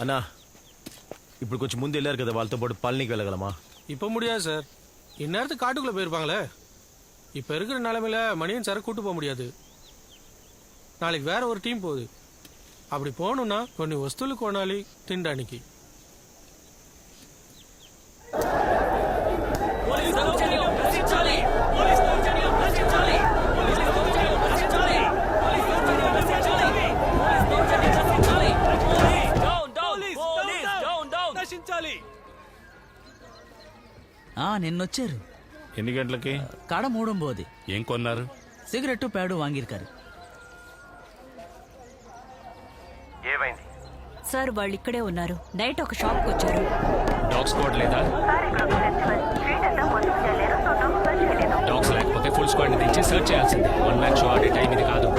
అన్నా ఇప్పుడు కొంచెం ముందు వెళ్ళారు కదా వాళ్ళతో పాటు పళనికి వెళ్ళగలమా இப்போ முடியாது சார் இந்நேரத்துக்கு காட்டுக்குள்ள போயிருப்பாங்களே இப்போ இருக்கிற நிலைமையில மணியன் சாரை கூட்டு போக முடியாது நாளைக்கு வேற ஒரு டீம் పోదు அப்படி పోనున్నా కొన్ని వస్తువులు కొనాలి తినడానికి నిన్నొచ్చారు. ఎన్ని గంటలకి? కడ మూడుంబోది. ఏం కొన్నారు? Cigarette pad వాంగిర్కారు. సార్ వాళ్ళు ఇక్కడే ఉన్నారు. నైట్ ఒక షాప్కి వచ్చారు డాగ్ స్క్వాడ్ లేదా? డాగ్స్ లేకపోతే ఫుల్ స్క్వాడ్ దించి సెర్చ్ చేయాల్సిందే. వన్ మ్యాన్ షో ఆడే టైం ఇది కాదు.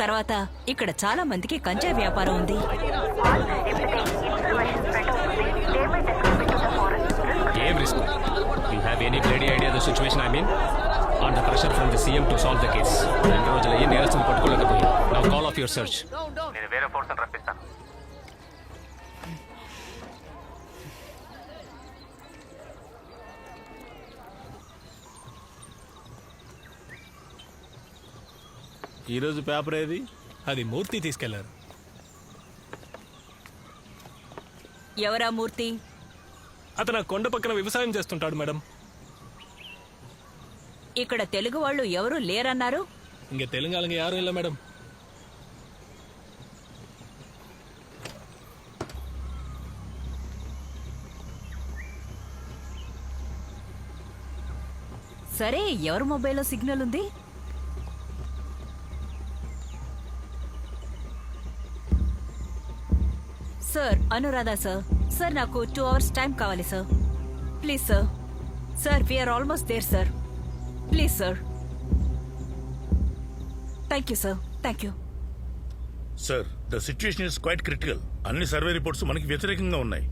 తర్వాత ఇక్కడ చాలా మందికి కంచా వ్యాపారం ఉంది. ఏం risk you have any clear idea the situation I mean on the pressure from the CM to solve the case రెండు రోజులు ఏ నేరస్తులు పట్టుకోలేకపోయా now call off your search ఈరోజు పేపర్ ఏది? అది మూర్తి తీసుకెళ్ళారు. ఎవరా మూర్తి అతను ఆ కొండ పక్కన వ్యవసాయం చేస్తుంటాడు మేడం ఇక్కడ తెలుగు వాళ్ళు ఎవరు లేరన్నారు இங்க தெலுங்காளுங்க யாரும் இல்ல மேடம் సరే ఎవరి మొబైల్లో సిగ్నల్ ఉంది సార్ అనురాధ సార్ సార్ నాకు టూ అవర్స్ టైం కావాలి sir please sir sir we're almost there sir please sir thank you sir thank you sir the situation is quite critical అన్ని సర్వే రిపోర్ట్స్ మనకి వ్యతిరేకంగా ఉన్నాయి.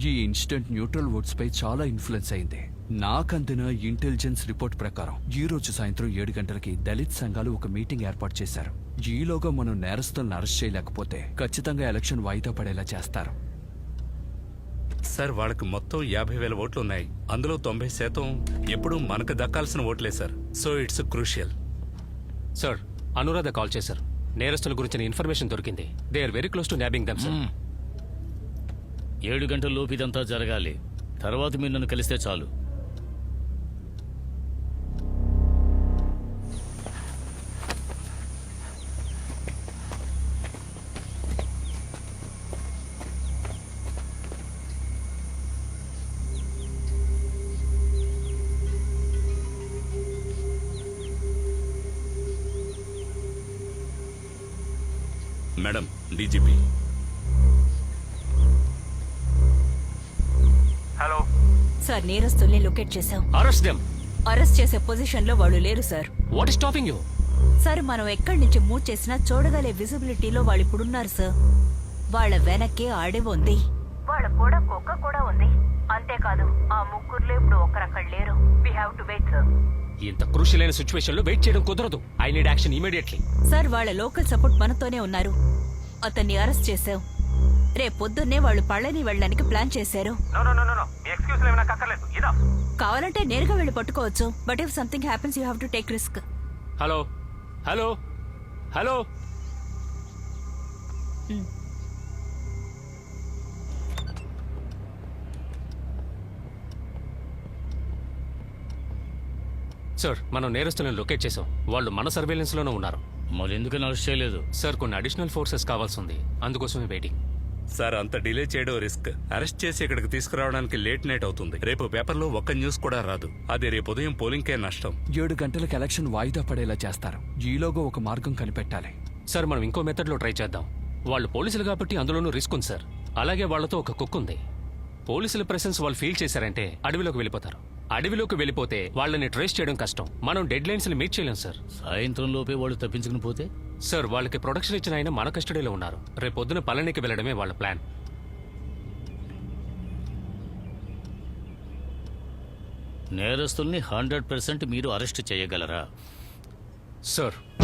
ఈ ఇన్సిడెంట్ న్యూట్రల్ ఓట్స్ పై చాలా influence అయింది. నాకందిన intelligence report ప్రకారం ఈ రోజు సాయంత్రం ఏడు గంటలకి దళిత్ సంఘాలు ఒక మీటింగ్ ఏర్పాటు చేశారు. ఈలోగా మనం నేరస్తులను అరెస్ట్ చేయలేకపోతే ఖచ్చితంగా ఎలక్షన్ వాయిదా పడేలా చేస్తారు. సార్ వాళ్ళకి మొత్తం యాభై వేల ఓట్లు ఉన్నాయి. అందులో తొంభై శాతం ఎప్పుడూ మనకు దక్కాల్సిన ఓట్లే sir. So it's crucial. Sir Anuradha call చేశారు. నేరస్తుల గురించిన ఇన్ఫర్మేషన్ దొరికింది. They are very close to nabbing them sir. ఏడు గంటల లోపు ఇదంతా జరగాలి. తర్వాత మీరు నన్ను కలిస్తే చాలు. Madam DGP. సార్ నేరస్తుల్ని లొకేట్ చేశాం. అరెస్ట్ దెమ్ అరెస్ట్ చేసే పొజిషన్లో వాళ్ళు లేరు sir. What is stopping you sir మనం ఎక్కడి నుంచి మూవ్ చేసినా చూడగలే విజిబిలిటీలో వాళ్ళు ఇప్పుడున్నారు సార్. వాళ్ళ వెనక్కి అడవి ఉంది. వాళ్ళ కూడా కుక్క కూడా ఉంది. అంతేకాదు ఆ ముగ్గురులో ఇప్పుడు ఒక్కరక్కడ లేరు. We have to wait sir ఇంత క్రూషియల్ అయిన సిచ్యువేషన్లో వెయిట్ చేయడం కుదరదు. I need action immediately sir వాళ్ళ లోకల్ సపోర్ట్ మనతోనే ఉన్నారు. అతన్ని అరెస్ట్ చేశాం. రేపు పొద్దున్నే వాళ్ళు పళ్ళని వెళ్ళడానికి ప్లాన్ చేశారు. కావాలంటే నేరుగా వెళ్ళి పట్టుకోవచ్చు. But if something happens you have to take risk hello hello hello sir మనం నేరస్తులను లొకేట్ చేసాం వాళ్ళు మన సర్వేలెన్స్లోనే ఉన్నారు. మరి ఎందుకని అరెస్ట్ చేయలేదు? సార్ కొన్ని అడిషనల్ ఫోర్సెస్ కావాల్సి ఉంది. అందుకోసమే వెయిటింగ్ సార్ అంత డిలే చేయడం రిస్క్. అరెస్ట్ చేసి ఇక్కడికి తీసుకురావడానికి లేట్ నైట్ అవుతుంది. రేపు పేపర్లో ఒక్క న్యూస్ కూడా రాదు. అది రేపు ఉదయం పోలింగ్కే నష్టం. ఏడు గంటలకు ఎలక్షన్ వాయిదా పడేలా చేస్తారు. ఈలోగా ఒక మార్గం కనిపెట్టాలి. సార్ మనం ఇంకో మెథడ్లో ట్రై చేద్దాం. వాళ్ళు పోలీసులు కాబట్టి అందులోనూ రిస్క్ ఉంది సార్. అలాగే వాళ్ళతో ఒక కుక్ ఉంది. పోలీసుల ప్రెసెన్స్ వాళ్ళు ఫీల్ చేశారంటే అడవిలోకి వెళ్ళిపోతారు. అడవిలోకి వెళ్ళిపోతే వాళ్ళని ట్రేస్ చేయడం కష్టం. మనం డెడ్ లైన్స్ మీట్ చేయలేం సార్. సాయంత్రం లోపే వాళ్ళు తప్పించుకుని పోతే? సార్ వాళ్ళకి ప్రొడక్షన్ ఇచ్చిన ఆయన మన కస్టడీలో ఉన్నారు. రేపు పొద్దున పళనికి వెళ్ళడమే వాళ్ళ ప్లాన్. నేరస్తుల్ని హండ్రెడ్ పర్సెంట్ మీరు అరెస్ట్ చేయగలరా? సార్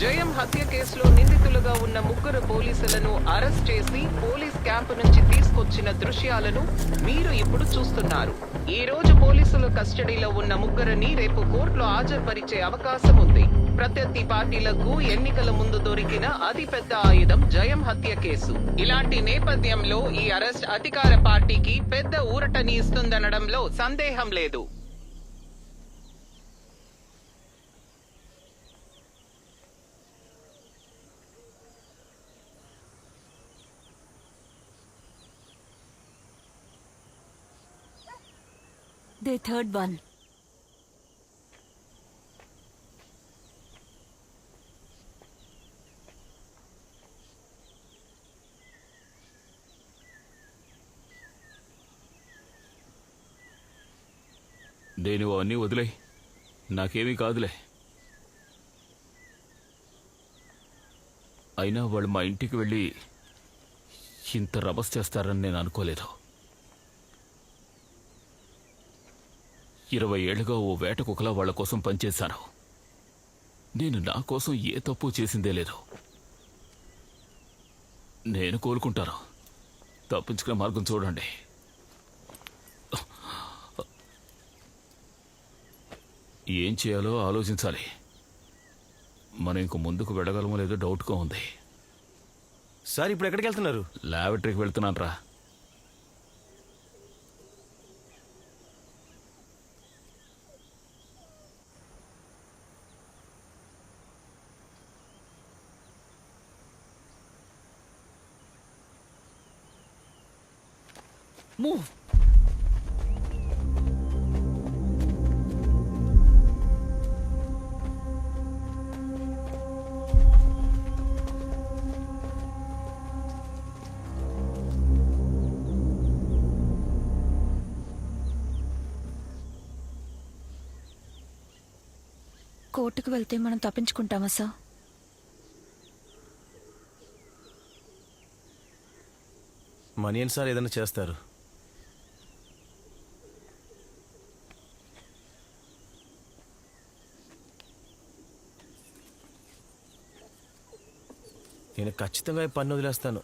జయం హత్య కేసులో నిందితులుగా ఉన్న ముగ్గురు పోలీసులను అరెస్ట్ చేసి పోలీస్ క్యాంపు నుంచి తీసుకొచ్చిన దృశ్యాలను మీరు ఇప్పుడు చూస్తున్నారు. ఈ రోజు పోలీసుల కస్టడీలో ఉన్న ముగ్గురిని రేపు కోర్టులో హాజరుపరిచే అవకాశం ఉంది. ప్రత్యర్థి పార్టీలకు ఎన్నికల ముందు దొరికిన అతిపెద్ద ఆయుధం జయం హత్య కేసు. ఇలాంటి నేపథ్యంలో ఈ అరెస్ట్ అధికార పార్టీకి పెద్ద ఊరటని ఇస్తుందనడంలో సందేహం లేదు. దే థర్డ్ వన్ నేను అన్నీ వదిలే. నాకేమీ కాదులే. అయినా వాళ్ళు మా ఇంటికి వెళ్ళి ఇంత రభస్ చేస్తారని నేను అనుకోలేదు. ఇరవై ఏళ్ళుగా ఓ వేట కుక్కలా వాళ్ళ కోసం పనిచేశాను. నేను నా కోసం ఏ తప్పు చేసిందే లేదు. నేను కోలుకుంటాను. తప్పించుకునే మార్గం చూడండి. ఏం చేయాలో ఆలోచించాలి. మనం ఇంక ముందుకు వెళ్ళగలమో లేదో డౌట్గా ఉంది. సార్ ఇప్పుడు ఎక్కడికి వెళ్తున్నారు? లాబరేటరీకి వెళ్తున్నాను రా. మూవ్ కోర్టుకు వెళ్తే మనం తప్పించుకుంటామా సార్? మనియన్ సార్ ఏదైనా చేస్తారు. నేను ఖచ్చితంగా ఈ పన్ను వదిలేస్తాను.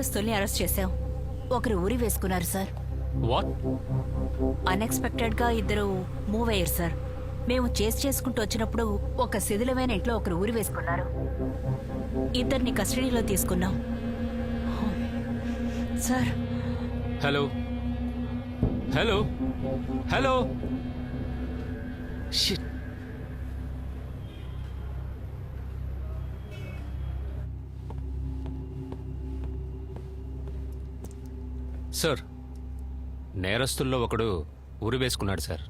నేరస్తుల్ని అరెస్ట్ చేశాం. ఒకరు ఊరి వేసుకున్నారు సార్. వాట్ అన్ఎక్స్పెక్టెడ్గా ఇద్దరు మూవ్ అయ్యారు సార్. మేము చేసి చేసుకుంటూ వచ్చినప్పుడు ఒక శిథిలమైన ఇంట్లో ఒకరు ఊరి వేసుకున్నారు. ఇద్దరిని కస్టడీలో తీసుకున్నాం. Sir. Hello hello hello shit sir నేరస్తుల్లో ఒకడు ఉరి వేసుకున్నాడు సార్.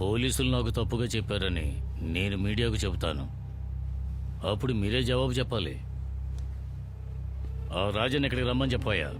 పోలీసులు నాకు తప్పుగా చెప్పారని నేను మీడియాకు చెబుతాను. అప్పుడు మీరే జవాబు చెప్పాలి. ఆ రాజన్ ఇక్కడికి రమ్మని చెప్పాయా?